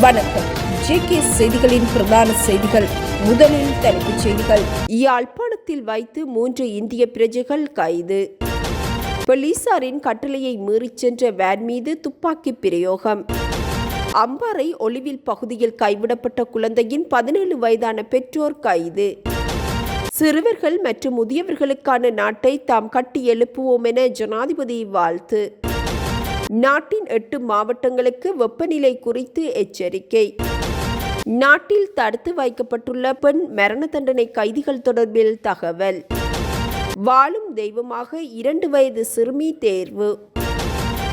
வணக்கம். ஜேகே செய்திகளின் பிரதான செய்திகள் முதலில் தலைப்புச் செய்திகள். யாழ்ப்பாணத்தில் வைத்து மூன்று இந்திய பிரஜைகள் கைது. போலீசாரின் கட்டளையை மீறிச் சென்ற வேன் மீது துப்பாக்கி பிரயோகம். அம்பாறை ஒளிவில் பகுதியில் கைவிடப்பட்ட குழந்தையின் பதினேழு வயதான பெற்றோர் கைது. சிறுவர்கள் மற்றும் முதியவர்களுக்கான நாட்டை தாம் கட்டி எழுப்புவோம் என ஜனாதிபதி வாழ்த்து. நாட்டின் எட்டு மாவட்டங்களுக்கு வெப்பநிலை குறித்து எச்சரிக்கை. நாட்டில் தடுத்து வைக்கப்பட்டுள்ள பெண் மரண தண்டனை கைதிகள் தொடர்பில் தகவல். வாழும் தெய்வமாக இரண்டு வயது சிறுமி தேர்வு.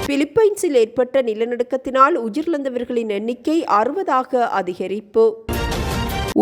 பிலிப்பைன்ஸில் ஏற்பட்ட நிலநடுக்கத்தினால் உயிரிழந்தவர்களின் எண்ணிக்கை அறுபதாக அதிகரிப்பு.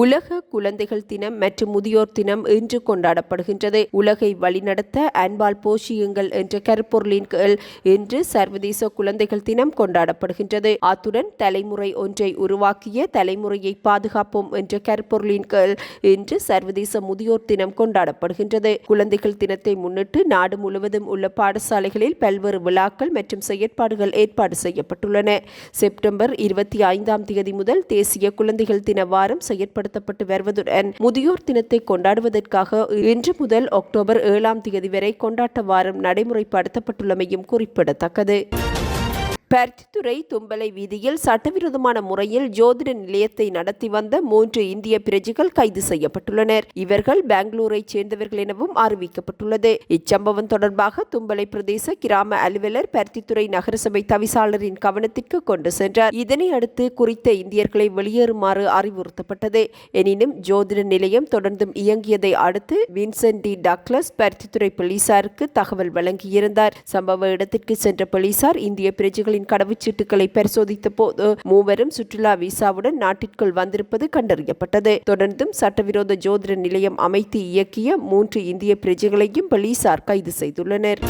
உலக குழந்தைகள் தினம் மற்றும் முதியோர் தினம் இன்று கொண்டாடப்படுகின்றது. உலகை வழிநடத்த அன்பால் போஷியுங்கள் என்ற கருப்பொருளின் கீழ் இன்று சர்வதேச குழந்தைகள் தினம் கொண்டாடப்படுகின்றது. அத்துடன் தலைமுறை ஒன்றை உருவாக்கிய தலைமுறையை பாதுகாப்போம் என்ற கருப்பொருளின் கீழ் இன்று சர்வதேச முதியோர் தினம் கொண்டாடப்படுகின்றது. குழந்தைகள் தினத்தை முன்னிட்டு நாடு முழுவதும் உள்ள பாடசாலைகளில் பல்வேறு விழாக்கள் மற்றும் செயற்பாடுகள் ஏற்பாடு செய்யப்பட்டுள்ளன. செப்டம்பர் இருபத்தி ஐந்தாம் தேதி முதல் தேசிய குழந்தைகள் தின வாரம் செயற்படுத்தப்பட்டு வருவதுடன் முதியோர் தினத்தை கொண்டாடுவதற்காக இன்று முதல் அக்டோபர் ஏழாம் தேதி வரை கொண்டாட்ட வாரம் நடைமுறைப்படுத்தப்பட்டுள்ளமையும் குறிப்பிடத்தக்கது. பருத்தித்துறை தும்பலை வீதியில் சட்டவிரோதமான முறையில் ஜோதிட நிலையத்தை நடத்தி வந்த மூன்று இந்திய பிரஜைகள் கைது செய்யப்பட்டுள்ளனர். இவர்கள் பெங்களூரைச் சேர்ந்தவர்கள் எனவும் அறிவிக்கப்பட்டுள்ளது. இச்சம்பவம் தொடர்பாக தும்பலை பிரதேச கிராம அலுவலர் பருத்தித்துறை நகரசபை தவிசாளரின் கவனத்திற்கு கொண்டு சென்றார். இதனை அடுத்து குறித்த இந்தியர்களை வெளியேறுமாறு அறிவுறுத்தப்பட்டது. எனினும் ஜோதிட நிலையம் தொடர்ந்தும் இயங்கியதை அடுத்து வின்சென்ட் டி. டக்ளஸ் பருத்தித்துறை போலீசாருக்கு தகவல் வழங்கியிருந்தார். சம்பவ இடத்திற்கு சென்ற போலீசார் இந்திய பிரஜைகளின் கடவுச்சீட்டுகளை பரிசோதித்த போது மூவரும் சுற்றுலா விசாவுடன் நாட்டிற்குள் வந்திருப்பது கண்டறியப்பட்டது. தொடர்ந்தும் சட்டவிரோத ஜோதிட நிலையம் அமைத்து இயக்கிய மூன்று இந்திய பிரஜைகளையும் போலீசார் கைது செய்துள்ளனர்.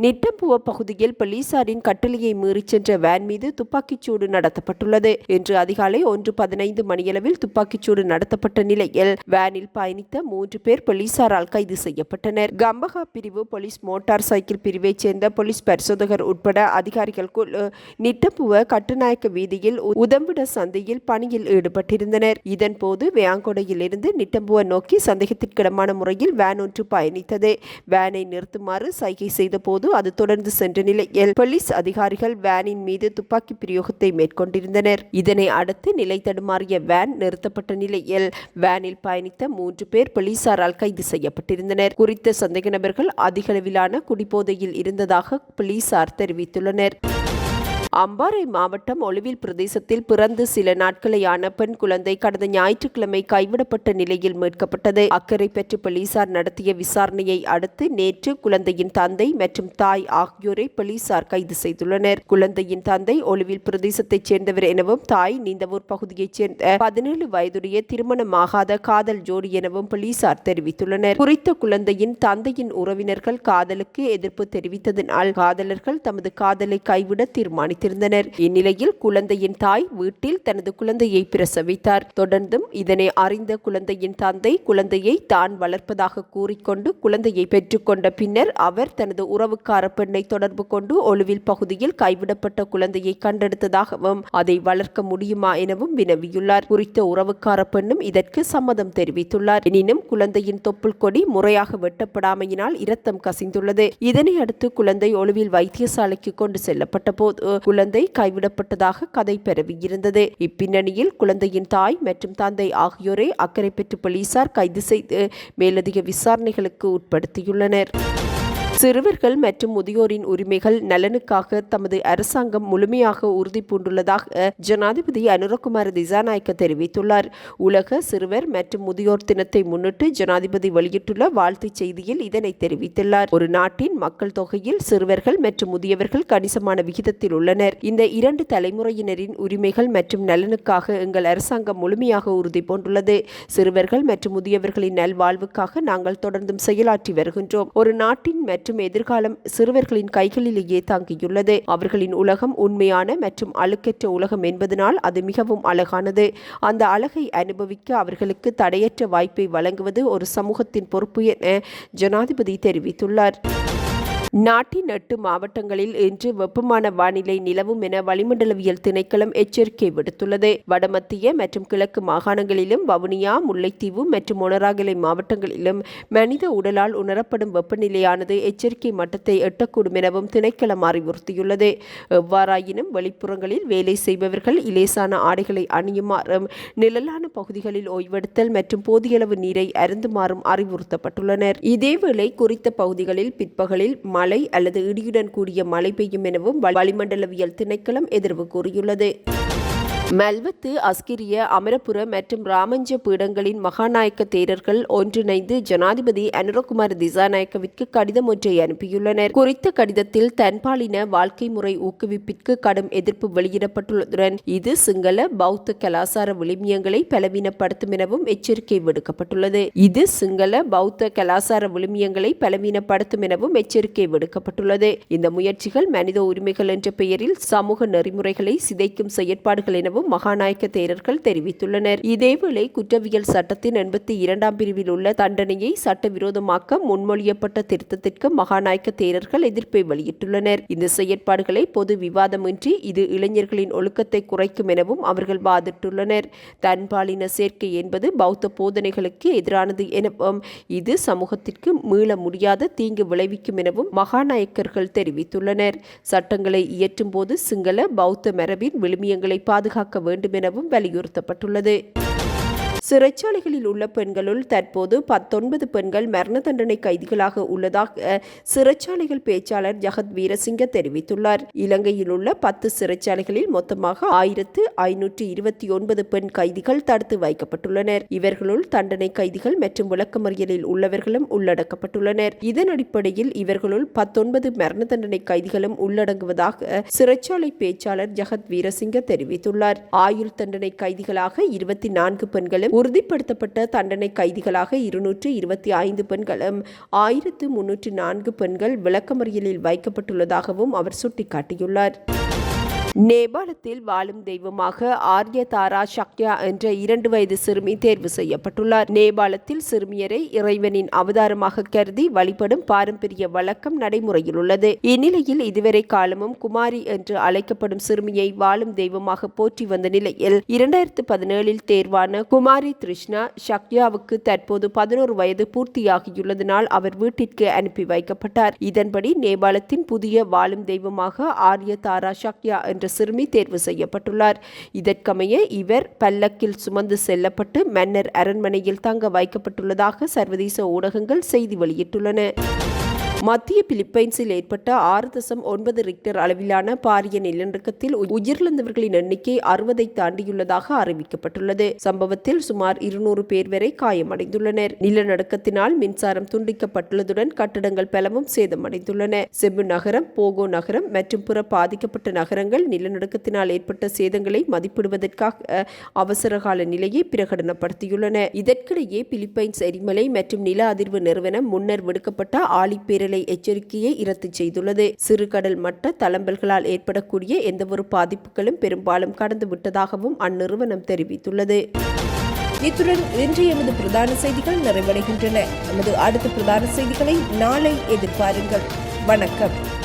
நிட்டம்புவ பகுதியில் போலீசாரின் கட்டளையை மீறிச் சென்ற வேன் மீது துப்பாக்கிச்சூடு நடத்தப்பட்டுள்ளது. இன்று அதிகாலை ஒன்று பதினைந்து மணியளவில் துப்பாக்கிச்சூடு நடத்தப்பட்ட நிலையில் வேனில் பயணித்த மூன்று பேர் போலீசாரால் கைது செய்யப்பட்டனர். கம்பகா பிரிவு போலீஸ் மோட்டார் சைக்கிள் பிரிவைச் சேர்ந்த போலீஸ் பரிசோதகர் உட்பட அதிகாரிகள் குழு நிட்டம்புவ கட்டுநாயக்க வீதியில் உதம்பிட சந்தையில் பணியில் ஈடுபட்டிருந்தனர். இதன்போது வேங்கொடையிலிருந்து நிட்டம்புவ நோக்கி சந்தேகத்திற்கிடமான முறையில் வேன் ஒன்று பயணித்தது. வேனை நிறுத்துமாறு சைகை செய்த போது அது தொடர்ந்து சென்ற நிலையில் போலீஸ் அதிகாரிகள் வேனின் மீது துப்பாக்கி பிரயோகத்தை மேற்கொண்டிருந்தனர். இதனை அடுத்து நிலை தடுமாறிய வேன் நிறுத்தப்பட்ட நிலையில் வேனில் பயணித்த மூன்று பேர் போலீசாரால் கைது செய்யப்பட்டிருந்தனர். குறித்த சந்தேக நபர்கள் அதிகளவிலான குடிபோதையில் இருந்ததாக போலீசார் தெரிவித்துள்ளனர். அம்பாறை மாவட்டம் ஒளிவில் பிரதேசத்தில் பிறந்து சில நாட்களேயான பெண் குழந்தை கடந்த ஞாயிற்றுக்கிழமை கைவிடப்பட்ட நிலையில் மீட்கப்பட்டது. அக்கறை பெற்று போலீசார் நடத்திய விசாரணையை அடுத்து நேற்று குழந்தையின் தந்தை மற்றும் தாய் ஆகியோரை போலீசார் கைது செய்துள்ளனர். குழந்தையின் தந்தை ஒளிவில் பிரதேசத்தைச் சேர்ந்தவர் எனவும் தாய் நீந்தவூர் பகுதியைச் சேர்ந்த பதினேழு வயதுடைய திருமணமாகாத காதல் ஜோடி எனவும் போலீசார் தெரிவித்துள்ளனர். குறித்த குழந்தையின் தந்தையின் உறவினர்கள் காதலுக்கு எதிர்ப்பு தெரிவித்ததனால் காதலர்கள் தமது காதலை கைவிட தீர்மானித்தனர். வைத்திருந்தனர் இந்நிலையில் குழந்தையின் தாய் வீட்டில் தனது குழந்தையை பிரசவித்தார். தொடர்ந்தும் இதனை அறிந்த குழந்தையின் தந்தை குழந்தையை தான் வளர்ப்பதாக கூறிக்கொண்டு குழந்தையை பெற்றுக்கொண்ட பின்னர் அவர் தனது உறவுக்கார பெண்ணை தொடர்பு கொண்டு ஒழுவில் பகுதியில் கைவிடப்பட்ட குழந்தையை கண்டெடுத்ததாகவும் அதை வளர்க்க முடியுமா எனவும் வினவியுள்ளார். குறித்த உறவுக்கார பெண்ணும் இதற்கு சம்மதம் தெரிவித்துள்ளார். எனினும் குழந்தையின் தொப்புள் கொடி முறையாக வெட்டப்படாமையினால் இரத்தம் கசிந்துள்ளது. இதனை அடுத்து குழந்தை ஒளிவில் வைத்தியசாலைக்கு கொண்டு செல்லப்பட்ட போது குழந்தை கைவிடப்பட்டதாக கதை பரவியிருந்தது இப்பின்னணியில் குழந்தையின் தாய் மற்றும் தந்தை ஆகியோரை அக்கறை பெற்று போலீசார் கைது செய்து மேலதிக விசாரணைகளுக்கு உட்படுத்தியுள்ளனர். சிறுவர்கள் மற்றும் முதியோரின் உரிமைகள் நலனுக்காக தமது அரசாங்கம் முழுமையாக உறுதி பூண்டுள்ளதாக ஜனாதிபதி அனுரகுமார் திசாநாயக்க தெரிவித்துள்ளார். உலக சிறுவர் மற்றும் முதியோர் தினத்தை முன்னிட்டு ஜனாதிபதி வெளியிட்டுள்ள வாழ்த்துச் செய்தியில் இதனை தெரிவித்துள்ளார். ஒரு நாட்டின் மக்கள் தொகையில் சிறுவர்கள் மற்றும் முதியவர்கள் கணிசமான விகிதத்தில் உள்ளனர். இந்த இரண்டு தலைமுறையினரின் உரிமைகள் மற்றும் நலனுக்காக எங்கள் அரசாங்கம் முழுமையாக உறுதி பூண்டுள்ளது சிறுவர்கள் மற்றும் முதியவர்களின் நல்வாழ்வுக்காக நாங்கள் தொடர்ந்தும் செயலாற்றி வருகின்றோம். ஒரு நாட்டின் மற்றும் எதிர்காலம் சிறுவர்களின் கைகளிலேயே தங்கியுள்ளது. அவர்களின் உலகம் உண்மையான மற்றும் அழுக்கற்ற உலகம் என்பதனால் அது மிகவும் அழகானது. அந்த அழகை அனுபவிக்க அவர்களுக்கு தடையற்ற வாய்ப்பை வழங்குவது ஒரு சமூகத்தின் பொறுப்பு என ஜனாதிபதி தெரிவித்துள்ளார். நாட்டின் எட்டு மாவட்டங்களில் இன்று வெப்பமான வானிலை நிலவும் என வளிமண்டலவியல் திணைக்களம் எச்சரிக்கை விடுத்துள்ளது. வடமத்திய மற்றும் கிழக்கு மாகாணங்களிலும் வவுனியா முல்லைத்தீவு மற்றும் மொனராகலை மாவட்டங்களிலும் மனித உடலால் உணரப்படும் வெப்பநிலையானது எச்சரிக்கை மட்டத்தை எட்டக்கூடும் எனவும் திணைக்களம் அறிவுறுத்தியுள்ளது. எவ்வாறாயினும் வெளிப்புறங்களில் வேலை செய்பவர்கள் இலேசான ஆடைகளை அணியுமாறும் நிழலான பகுதிகளில் ஓய்வெடுத்தல் மற்றும் போதியளவு நீரை அருந்துமாறும் அறிவுறுத்தப்பட்டுள்ளனர். இதேவேளை குறித்த பகுதிகளில் பிற்பகலில் மழை அல்லது இடியுடன் கூடிய மழை பெய்யும் எனவும் வளிமண்டலவியல் திணைக்களம் எதிர்வு கூறியுள்ளது. மல்வத்து அஸ்கிரிய அமரபுர மற்றும் ராமஞ்ச பீடங்களின் மகாநாயக்க தேரர்கள் ஒன்றிணைந்து ஜனாதிபதி அனுரகுமார் திசாநாயக்கவிற்கு கடிதம் ஒன்றை அனுப்பியுள்ளனர். குறித்த கடிதத்தில் தன்பாலின வாழ்க்கை முறை ஊக்குவிப்பிற்கு கடும் எதிர்ப்பு வெளியிடப்பட்டுள்ளதுடன் இது சிங்கள பௌத்த கலாசார விளிமியங்களை பலவீனப்படுத்தும் எனவும் எச்சரிக்கை விடுக்கப்பட்டுள்ளது. இது சிங்கள பௌத்த கலாசார விளிமியங்களை பலவீனப்படுத்தும் எனவும் எச்சரிக்கை விடுக்கப்பட்டுள்ளது. இந்த முயற்சிகள் மனித உரிமைகள் என்ற பெயரில் சமூக நெறிமுறைகளை சிதைக்கும் செயற்பாடுகள் எனவும் எனவும் மகாநாயக்க தேரர்கள் தெரிவித்துள்ளனர். இதேவேளை குற்றவியல் சட்டத்தின் எண்பத்தி இரண்டாம் பிரிவில் உள்ள தண்டனையை சட்டவிரோதமாக்க முன்மொழியப்பட்ட திருத்தத்திற்கு மகாநாயக்க தேரர்கள் எதிர்ப்பை வெளியிட்டுள்ளனர். இந்த செயற்பாடுகளை பொது விவாதமின்றி இது இளைஞர்களின் ஒழுக்கத்தை குறைக்கும் எனவும் அவர்கள் வாதிட்டுள்ளனர். தன்பாலின சேர்க்கை என்பது பௌத்த போதனைகளுக்கு எதிரானது எனவும் இது சமூகத்திற்கு மீள முடியாத தீங்கு விளைவிக்கும் எனவும் மகாநாயக்கர்கள் தெரிவித்துள்ளனர். சட்டங்களை இயற்றும் போது சிங்கள பௌத்த மரபின் விழுமியங்களை பாதுகாக்க வேண்டும் எனவும் வலியுறுத்தப்பட்டுள்ளது. சிறைச்சாலைகளில் உள்ள பெண்களுள் தற்போது பத்தொன்பது பெண்கள் மரண தண்டனை கைதிகளாக உள்ளதாக சிறைச்சாலைகள் பேச்சாளர் ஜகத் வீரசிங்க தெரிவித்துள்ளார். இலங்கையில் உள்ள பத்து சிறைச்சாலைகளில் மொத்தமாக ஆயிரத்து ஐநூற்று இருபத்தி ஒன்பது பெண் கைதிகள் தடுத்து வைக்கப்பட்டுள்ளனர். இவர்களுள் தண்டனை கைதிகள் மற்றும் விளக்கமறியலில் உள்ளவர்களும் உள்ளடக்கப்பட்டுள்ளனர். இதன் அடிப்படையில் இவர்களுள் பத்தொன்பது மரண தண்டனை கைதிகளும் உள்ளடங்குவதாக சிறைச்சாலை பேச்சாளர் ஜகத் வீரசிங்க தெரிவித்துள்ளார். ஆயுள் தண்டனை கைதிகளாக இருபத்தி நான்கு பெண்களும் உறுதிப்படுத்தப்பட்ட தண்டனை கைதிகளாக இருநூற்று இருபத்தி ஐந்து பெண்களும் ஆயிரத்து முன்னூற்று நான்கு பெண்கள் விளக்கமறியலில் வைக்கப்பட்டுள்ளதாகவும் அவர் சுட்டிக்காட்டியுள்ளார். நேபாளத்தில் வாழும் தெய்வமாக ஆர்ய தாரா சக்யா என்ற இரண்டு வயது சிறுமி தேர்வு செய்யப்பட்டுள்ளார். நேபாளத்தில் சிறுமியரை இறைவனின் அவதாரமாக கருதி வழிபடும் பாரம்பரிய வழக்கம் நடைமுறையில் உள்ளது. இந்நிலையில் இதுவரை காலமும் குமாரி என்று அழைக்கப்படும் சிறுமியை வாழும் தெய்வமாக போற்றி வந்த நிலையில் இரண்டாயிரத்து பதினேழில் தேர்வான குமாரி கிருஷ்ணா சக்யாவுக்கு தற்போது பதினோரு வயது பூர்த்தியாகியுள்ளதனால் அவர் வீட்டிற்கு அனுப்பி வைக்கப்பட்டார். இதன்படி நேபாளத்தின் புதிய வாழும் தெய்வமாக ஆர்ய தாரா சக்யா என்ற என்ற சிறுமி தேர்வு செய்யப்பட்டுள்ளார். இதற்கமைய இவர் பல்லக்கில் சுமந்து செல்லப்பட்டு மன்னர் அரண்மனையில் தங்க வைக்கப்பட்டுள்ளதாக சர்வதேச ஊடகங்கள் செய்தி வெளியிட்டுள்ளன. மத்திய பிலிப்பைன்ஸில் ஏற்பட்ட ஆறு தசம் ஒன்பது ரிக்டர் அளவிலான பாரிய நிலநடுக்கத்தில் உயிரிழந்தவர்களின் எண்ணிக்கை அறுபதை தாண்டியுள்ளதாக அறிவிக்கப்பட்டுள்ளது. சம்பவத்தில் சுமார் இருநூறு பேர் வரை காயமடைந்துள்ளனர். நிலநடுக்கத்தினால் மின்சாரம் துண்டிக்கப்பட்டுள்ளதுடன் கட்டடங்கள் பலவும் சேதமடைந்துள்ளன. செம்பு நகரம் போகோ நகரம் மற்றும் பிற பாதிக்கப்பட்ட நகரங்கள் நிலநடுக்கத்தினால் ஏற்பட்ட சேதங்களை மதிப்பிடுவதற்காக அவசரகால நிலையை பிரகடனப்படுத்தியுள்ளன. இதற்கிடையே பிலிப்பைன்ஸ் எரிமலை மற்றும் நில அதிர்வு நிறுவனம் முன்னர் விடுக்கப்பட்ட ஆழிப்பேரல் வானிலை எச்சரிக்கையை இரத்து செய்துள்ளது. சிறுகடல் மட்ட தளம்பல்களால் ஏற்படக்கூடிய எந்தவொரு பாதிப்புகளும் பெரும்பாலும் கடந்து விட்டதாகவும் அந்நிறுவனம் தெரிவித்துள்ளது. இத்துடன் இன்று எமது பிரதான செய்திகள் நிறைவடைகின்றன. நமது அடுத்த பிரதான செய்திகளை நாளை எதிர்பாருங்கள். வணக்கம்.